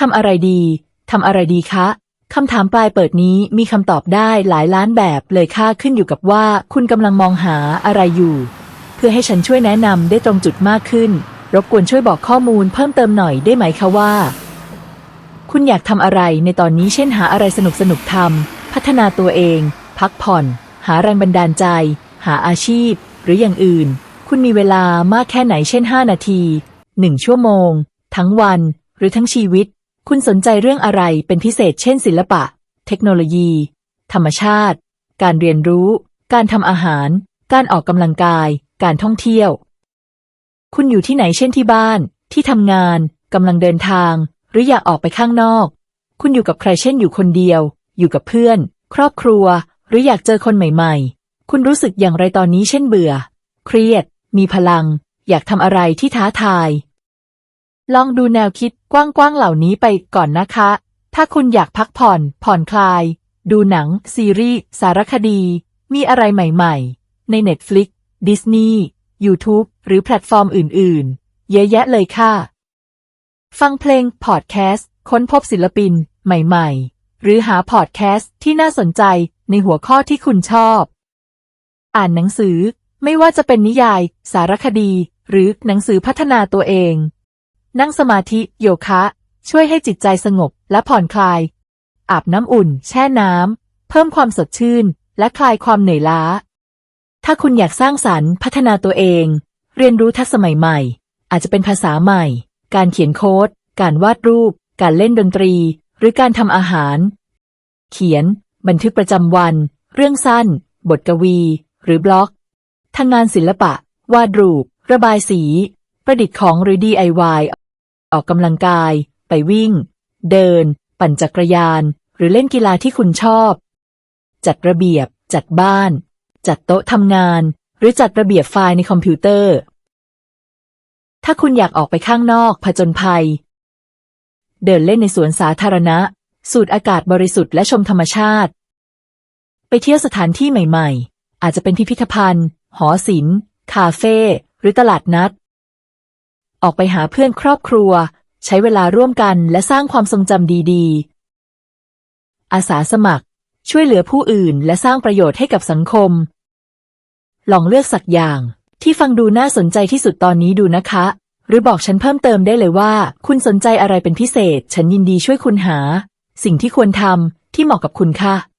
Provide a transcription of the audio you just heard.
ทำอะไรดีทำอะไรดีคะคำถามปลายเปิดนี้มีคำตอบได้หลายล้านแบบเลยค่ะขึ้นอยู่กับว่าคุณกำลังมองหาอะไรอยู่ เพื่อให้ฉันช่วยแนะนำได้ตรงจุดมากขึ้น รบกวนช่วยบอกข้อมูลเพิ่มเติมหน่อยได้ไหมคะว่า คุณอยากทำอะไรในตอนนี้เช่นหาอะไรสนุกสนุกทำพัฒนาตัวเอง พักผ่อน หาแรงบันดาลใจ หาอาชีพ หรืออย่างอื่น คุณมีเวลามากแค่ไหนเช่น 5 นาที 1 ชั่วโมง ทั้งวัน หรือทั้งชีวิต คุณสนใจเรื่องอะไรเป็นพิเศษเช่นศิลปะ เทคโนโลยี ธรรมชาติ การเรียนรู้ การทำอาหาร การออกกำลังกาย การท่องเที่ยว คุณอยู่ที่ไหนเช่นที่บ้าน ที่ทำงานกำลังเดินทาง หรืออยากออกไปข้างนอก คุณอยู่กับใครเช่นอยู่คนเดียว อยู่กับเพื่อน ครอบครัว หรืออยากเจอคนใหม่ ๆ คุณรู้สึกอย่างไรตอนนี้เช่นเบื่อ เครียด มีพลัง อยากทำอะไรที่ท้าทาย ลองดูแนวคิดกว้างๆเหล่านี้ไปก่อนนะคะ ถ้าคุณอยากพักผ่อน ผ่อนคลาย ดูหนัง ซีรีส์ สารคดี มีอะไรใหม่ๆ ใน Netflix Disney YouTube หรือแพลตฟอร์มอื่นๆ เยอะแยะเลยค่ะ ฟังเพลงพอดแคสต์ค้นพบศิลปิน ใหม่ๆ หรือหาพอดแคสต์ที่น่าสนใจในหัวข้อที่คุณชอบ อ่านหนังสือไม่ว่าจะเป็นนิยาย สารคดี หรือหนังสือพัฒนาตัวเอง นั่งสมาธิโยคะ ช่วยให้จิตใจสงบและผ่อนคลาย อาบน้ำอุ่น แช่น้ำ เพิ่มความสดชื่น และคลายความเหนื่อยล้า ถ้าคุณอยากสร้างสรรค์พัฒนาตัวเอง เรียนรู้ทักษะใหม่ๆ อาจจะเป็นภาษาใหม่ การเขียนโค้ด การวาดรูป การเล่นดนตรี หรือการทำอาหาร เขียน บันทึกประจำวัน เรื่องสั้น บทกวี หรือบล็อกทางงานศิลปะ วาดรูป ระบายสี ประดิษฐ์ของหรือ DIY ออกกำลังกาย ไปวิ่ง เดิน ปั่นจักรยาน หรือเล่นกีฬาที่คุณชอบ จัดระเบียบ จัดบ้าน จัดโต๊ะทำงาน หรือจัดระเบียบไฟล์ในคอมพิวเตอร์ ถ้าคุณอยากออกไปข้างนอกผจญภัย เดินเล่นในสวนสาธารณะ สูดอากาศบริสุทธิ์และชมธรรมชาติ ไปเที่ยวสถานที่ใหม่ ๆ อาจจะเป็นพิพิธภัณฑ์ หอศิลป์ คาเฟ่ หรือตลาดนัด ออกไปหาเพื่อนครอบครัว ใช้เวลาร่วมกันและสร้างความทรงจำดีๆ อาสาสมัคร ช่วยเหลือผู้อื่นและสร้างประโยชน์ให้กับสังคม ลองเลือกสักอย่าง ที่ฟังดูน่าสนใจที่สุดตอนนี้ดูนะคะ หรือบอกฉันเพิ่มเติมได้เลยว่า คุณสนใจอะไรเป็นพิเศษ ฉันยินดีช่วยคุณหา สิ่งที่ควรทำที่เหมาะกับคุณค่ะ